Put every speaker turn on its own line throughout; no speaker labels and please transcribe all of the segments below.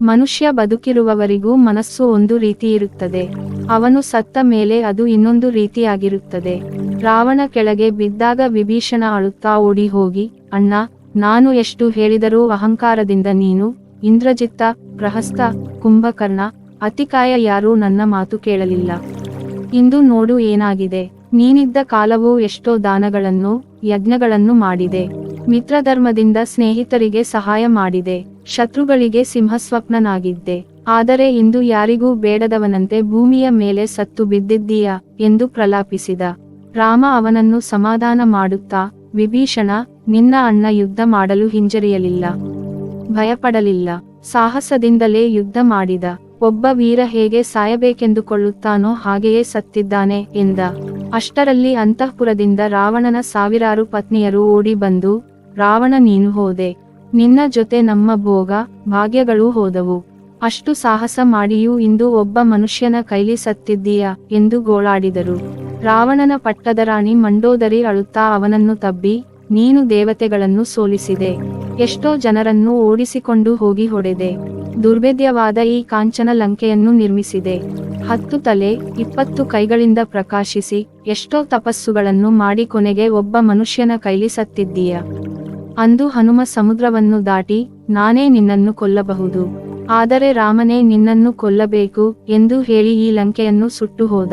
ಮನುಷ್ಯ ಬದುಕಿರುವವರಿಗೂ ಮನಸ್ಸು ಒಂದು ರೀತಿ ಇರುತ್ತದೆ. ಅವನು ಸತ್ತ ಮೇಲೆ ಅದು ಇನ್ನೊಂದು ರೀತಿಯಾಗಿರುತ್ತದೆ. ರಾವಣ ಕೆಳಗೆ ಬಿದ್ದಾಗ ವಿಭೀಷಣ ಅಳುತ್ತಾ ಓಡಿ ಹೋಗಿ ಅಣ್ಣ, ನಾನು ಎಷ್ಟು ಹೇಳಿದರೂ ಅಹಂಕಾರದಿಂದ ನೀನು, ಇಂದ್ರಜಿತ್ತ ಪ್ರಹಸ್ತ ಕುಂಭಕರ್ಣ, ಅತಿಕಾಯ ಯಾರೂ ನನ್ನ ಮಾತು ಕೇಳಲಿಲ್ಲ. ಇಂದು ನೋಡು ಏನಾಗಿದೆ. ನೀನಿದ್ದ ಕಾಲವೂ ಎಷ್ಟೋ ದಾನಗಳನ್ನು, ಯಜ್ಞಗಳನ್ನು ಮಾಡಿದೆ. ಮಿತ್ರಧರ್ಮದಿಂದ ಸ್ನೇಹಿತರಿಗೆ ಸಹಾಯ ಮಾಡಿದೆ. ಶತ್ರುಗಳಿಗೆ ಸಿಂಹಸ್ವಪ್ನನಾಗಿದ್ದೆ. ಆದರೆ ಇಂದು ಯಾರಿಗೂ ಬೇಡದವನಂತೆ ಭೂಮಿಯ ಮೇಲೆ ಸತ್ತು ಬಿದ್ದಿದ್ದೀಯಾ ಎಂದು ಪ್ರಲಾಪಿಸಿದ. ರಾಮ ಅವನನ್ನು ಸಮಾಧಾನ ಮಾಡುತ್ತಾ, ವಿಭೀಷಣ, ನಿನ್ನ ಅಣ್ಣ ಯುದ್ಧ ಮಾಡಲು ಹಿಂಜರಿಯಲಿಲ್ಲ. ಭಯಪಡಲಿಲ್ಲ. ಸಾಹಸದಿಂದಲೇ ಯುದ್ಧ ಮಾಡಿದ. ಒಬ್ಬ ವೀರ ಹೇಗೆ ಸಾಯಬೇಕೆಂದುಕೊಳ್ಳುತ್ತಾನೋ ಹಾಗೆಯೇ ಸತ್ತಿದ್ದಾನೆ ಎಂದ. ಅಷ್ಟರಲ್ಲಿ ಅಂತಃಪುರದಿಂದ ರಾವಣನ ಸಾವಿರಾರು ಪತ್ನಿಯರು ಓಡಿ ಬಂದು ರಾವಣ ನೀನು ಹೋದೆ. ನಿನ್ನ ಜೊತೆ ನಮ್ಮ ಭೋಗ ಭಾಗ್ಯಗಳೂ ಹೋದವು. ಅಷ್ಟು ಸಾಹಸ ಮಾಡಿಯೂ ಇಂದು ಒಬ್ಬ ಮನುಷ್ಯನ ಕೈಲಿ ಸತ್ತಿದ್ದೀಯಾ ಎಂದು ಗೋಳಾಡಿದರು. ರಾವಣನ ಪಟ್ಟದ ರಾಣಿ ಮಂಡೋದರಿ ಅಳುತ್ತಾ ಅವನನ್ನು ತಬ್ಬಿ, ನೀನು ದೇವತೆಗಳನ್ನು ಸೋಲಿಸಿದೆ. ಎಷ್ಟೋ ಜನರನ್ನು ಓಡಿಸಿಕೊಂಡು ಹೋಗಿ ಹೊಡೆದೆ. ದುರ್ಭೇದ್ಯವಾದ ಈ ಕಾಂಚನ ಲಂಕೆಯನ್ನು ನಿರ್ಮಿಸಿದೆ. ಹತ್ತು ತಲೆ, ಇಪ್ಪತ್ತು ಕೈಗಳಿಂದ ಪ್ರಕಾಶಿಸಿ, ಎಷ್ಟೋ ತಪಸ್ಸುಗಳನ್ನು ಮಾಡಿ ಕೊನೆಗೆ ಒಬ್ಬ ಮನುಷ್ಯನ ಕೈಲಿ ಸತ್ತಿದ್ದೀಯ. ಅಂದು ಹನುಮ ಸಮುದ್ರವನ್ನು ದಾಟಿ ನಾನೇ ನಿನ್ನನ್ನು ಕೊಲ್ಲಬಹುದು. ಆದರೆ ರಾಮನೇ ನಿನ್ನನ್ನು ಕೊಲ್ಲಬೇಕು ಎಂದು ಹೇಳಿ ಈ ಲಂಕೆಯನ್ನು ಸುಟ್ಟು ಹೋದ.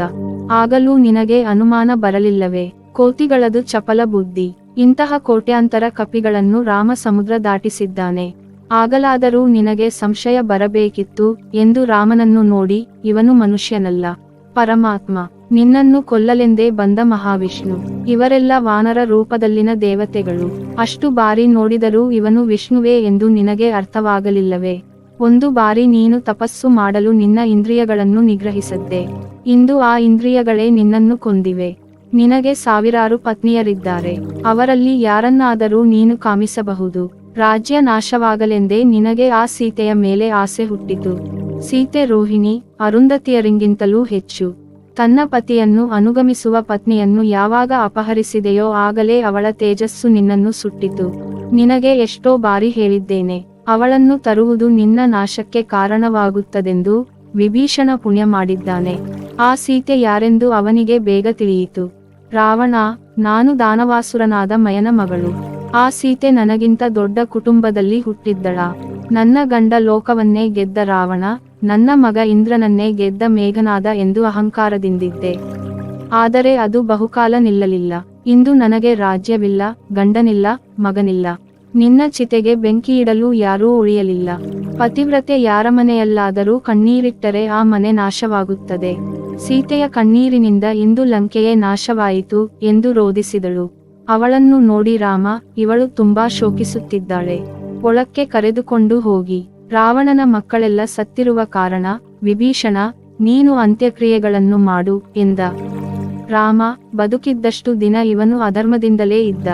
ಆಗಲೂ ನಿನಗೆ ಅನುಮಾನ ಬರಲಿಲ್ಲವೇ? ಕೋತಿಗಳದು ಚಪಲ ಬುದ್ಧಿ. ಇಂತಹ ಕೋಟ್ಯಾಂತರ ಕಪಿಗಳನ್ನು ರಾಮ ಸಮುದ್ರ ದಾಟಿಸಿದ್ದಾನೆ. ಆಗಲಾದರೂ ನಿನಗೆ ಸಂಶಯ ಬರಬೇಕಿತ್ತು ಎಂದು ರಾಮನನ್ನು ನೋಡಿ ಇವನು ಮನುಷ್ಯನಲ್ಲ. ಪರಮಾತ್ಮ. ನಿನ್ನನ್ನು ಕೊಲ್ಲಲೆಂದೇ ಬಂದ ಮಹಾವಿಷ್ಣು. ಇವರೆಲ್ಲ ವಾನರ ರೂಪದಲ್ಲಿನ ದೇವತೆಗಳು. ಅಷ್ಟು ಬಾರಿ ನೋಡಿದರೂ ಇವನು ವಿಷ್ಣುವೇ ಎಂದು ನಿನಗೆ ಅರ್ಥವಾಗಲಿಲ್ಲವೇ? ಒಂದು ಬಾರಿ ನೀನು ತಪಸ್ಸು ಮಾಡಲು ನಿನ್ನ ಇಂದ್ರಿಯಗಳನ್ನು ನಿಗ್ರಹಿಸದ್ದೆ. ಇಂದು ಆ ಇಂದ್ರಿಯಗಳೇ ನಿನ್ನನ್ನು ಕೊಂದಿವೆ. ನಿನಗೆ ಸಾವಿರಾರು ಪತ್ನಿಯರಿದ್ದಾರೆ. ಅವರಲ್ಲಿ ಯಾರನ್ನಾದರೂ ನೀನು ಕಾಮಿಸಬಹುದು. ರಾಜ್ಯ ನಾಶವಾಗಲೆಂದೇ ನಿನಗೆ ಆ ಸೀತೆಯ ಮೇಲೆ ಆಸೆ ಹುಟ್ಟಿತು. ಸೀತೆ ರೋಹಿಣಿ, ಅರುಂಧತಿಯರಿಂಗಿಂತಲೂ ಹೆಚ್ಚು. ತನ್ನ ಪತಿಯನ್ನು ಅನುಗಮಿಸುವ ಪತ್ನಿಯನ್ನು ಯಾವಾಗ ಅಪಹರಿಸಿದೆಯೋ ಆಗಲೇ ಅವಳ ತೇಜಸ್ಸು ನಿನ್ನನ್ನು ಸುಟ್ಟಿತು. ನಿನಗೆ ಎಷ್ಟೋ ಬಾರಿ ಹೇಳಿದ್ದೇನೆ, ಅವಳನ್ನು ತರುವುದು ನಿನ್ನ ನಾಶಕ್ಕೆ ಕಾರಣವಾಗುತ್ತದೆಂದು ವಿಭೀಷಣ ಪುಣ್ಯ ಮಾಡಿದ್ದಾನೆ. ಆ ಸೀತೆ ಯಾರೆಂದು ಅವನಿಗೆ ಬೇಗ ತಿಳಿಯಿತು. ರಾವಣ, ನಾನು ದಾನವಾಸುರನಾದ ಮಯನ ಮಗಳು. ಆ ಸೀತೆ ನನಗಿಂತ ದೊಡ್ಡ ಕುಟುಂಬದಲ್ಲಿ ಹುಟ್ಟಿದ್ದಳ. ನನ್ನ ಗಂಡ ಲೋಕವನ್ನೇ ಗೆದ್ದ ರಾವಣ ನನ್ನ ಮಗ ಇಂದ್ರನನ್ನೇ ಗೆದ್ದ ಮೇಘನಾದ ಎಂದು ಅಹಂಕಾರದಿಂದಿದ್ದೆ. ಆದರೆ ಅದು ಬಹುಕಾಲ ನಿಲ್ಲಲಿಲ್ಲ. ಇಂದು ನನಗೆ ರಾಜ್ಯವಿಲ್ಲ, ಗಂಡನಿಲ್ಲ, ಮಗನಿಲ್ಲ. ನಿನ್ನ ಚಿತೆಗೆ ಬೆಂಕಿಯಿಡಲು ಯಾರೂ ಉಳಿಯಲಿಲ್ಲ. ಪತಿವ್ರತೆ ಯಾರ ಮನೆಯಲ್ಲಾದರೂ ಕಣ್ಣೀರಿಟ್ಟರೆ ಆ ಮನೆ ನಾಶವಾಗುತ್ತದೆ. ಸೀತೆಯ ಕಣ್ಣೀರಿನಿಂದ ಇಂದು ಲಂಕೆಯೇ ನಾಶವಾಯಿತು ಎಂದು ರೋಧಿಸಿದಳು. ಅವಳನ್ನು ನೋಡಿ ರಾಮ, ಇವಳು ತುಂಬಾ ಶೋಕಿಸುತ್ತಿದ್ದಾಳೆ. ಒಳಕ್ಕೆ ಕರೆದುಕೊಂಡು ಹೋಗಿ. ರಾವಣನ ಮಕ್ಕಳೆಲ್ಲ ಸತ್ತಿರುವ ಕಾರಣ, ವಿಭೀಷಣ, ನೀನು ಅಂತ್ಯಕ್ರಿಯೆಗಳನ್ನು ಮಾಡು ಎಂದ. ರಾಮ ಬದುಕಿದ್ದಷ್ಟು ದಿನ ಇವನು ಅಧರ್ಮದಿಂದಲೇ ಇದ್ದ.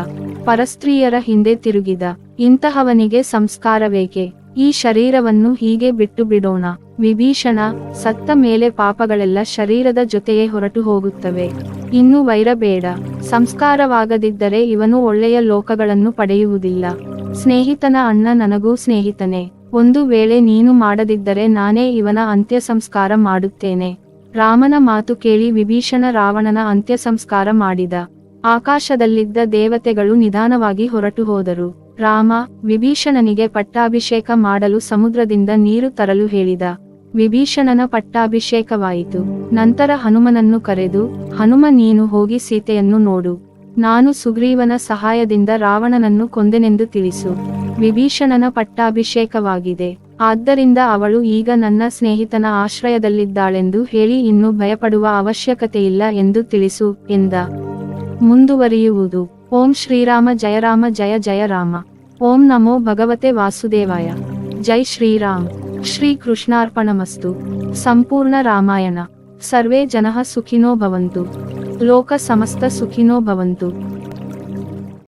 ಪರಸ್ತ್ರೀಯರ ಹಿಂದೆ ತಿರುಗಿದ. ಇಂತಹವನಿಗೆ ಸಂಸ್ಕಾರವೇಕೆ? ಈ ಶರೀರವನ್ನು ಹೀಗೆ ಬಿಟ್ಟು ಬಿಡೋಣ ವಿಭೀಷಣ, ಸತ್ತ ಮೇಲೆ ಪಾಪಗಳೆಲ್ಲ ಶರೀರದ ಜೊತೆಯೇ ಹೊರಟು ಹೋಗುತ್ತವೆ. ಇನ್ನು ವೈರ ಬೇಡ. ಸಂಸ್ಕಾರವಾಗದಿದ್ದರೆ ಇವನು ಒಳ್ಳೆಯ ಲೋಕಗಳನ್ನು ಪಡೆಯುವುದಿಲ್ಲ. ಸ್ನೇಹಿತನ ಅಣ್ಣ ನನಗೂ ಸ್ನೇಹಿತನೇ. ಒಂದು ವೇಳೆ ನೀನು ಮಾಡದಿದ್ದರೆ ನಾನೇ ಇವನ ಅಂತ್ಯ ಸಂಸ್ಕಾರ ಮಾಡುತ್ತೇನೆ. ರಾಮನ ಮಾತು ಕೇಳಿ ವಿಭೀಷಣ ರಾವಣನ ಅಂತ್ಯ ಸಂಸ್ಕಾರ ಮಾಡಿದ. ಆಕಾಶದಲ್ಲಿದ್ದ ದೇವತೆಗಳು ನಿಧಾನವಾಗಿ ಹೊರಟು ಹೋದರು. ರಾಮ, ವಿಭೀಷಣನಿಗೆ ಪಟ್ಟಾಭಿಷೇಕ ಮಾಡಲು ಸಮುದ್ರದಿಂದ ನೀರು ತರಲು ಹೇಳಿದ. ವಿಭೀಷಣನ ಪಟ್ಟಾಭಿಷೇಕವಾಯಿತು. ನಂತರ ಹನುಮನನ್ನು ಕರೆದು, ಹನುಮ, ನೀನು ಹೋಗಿ ಸೀತೆಯನ್ನು ನೋಡು. ನಾನು ಸುಗ್ರೀವನ ಸಹಾಯದಿಂದ ರಾವಣನನ್ನು ಕೊಂದೆನೆಂದು ತಿಳಿಸು. ವಿಭೀಷಣನ ಪಟ್ಟಾಭಿಷೇಕವಾಗಿದೆ. ಆದ್ದರಿಂದ ಅವಳು ಈಗ ನನ್ನ ಸ್ನೇಹಿತನ ಆಶ್ರಯದಲ್ಲಿದ್ದಾಳೆಂದು ಹೇಳಿ ಇನ್ನು ಭಯಪಡುವ ಅವಶ್ಯಕತೆಯಿಲ್ಲ ಎಂದು ತಿಳಿಸು, ಎಂದ. ಮುಂದುವರಿಯುವುದು. ಓಂ ಶ್ರೀರಾಮ ಜಯರಾಮ ಜಯ ಜಯ ರಾಮ. ಓಂ ನಮೋ ಭಗವತೆ ವಾಸುದೇವಾಯ. ಜೈ ಶ್ರೀರಾಮ್. ಶ್ರೀ ಕೃಷ್ಣಾರ್ಪಣಮಸ್ತು. ಸಂಪೂರ್ಣ ರಾಮಾಯಣ. ಸರ್ವೇ ಜನಃ ಸುಖಿನೋ ಭವಂತು. ಲೋಕ ಸಮಸ್ತ ಸುಖಿನೋ ಭವಂತು.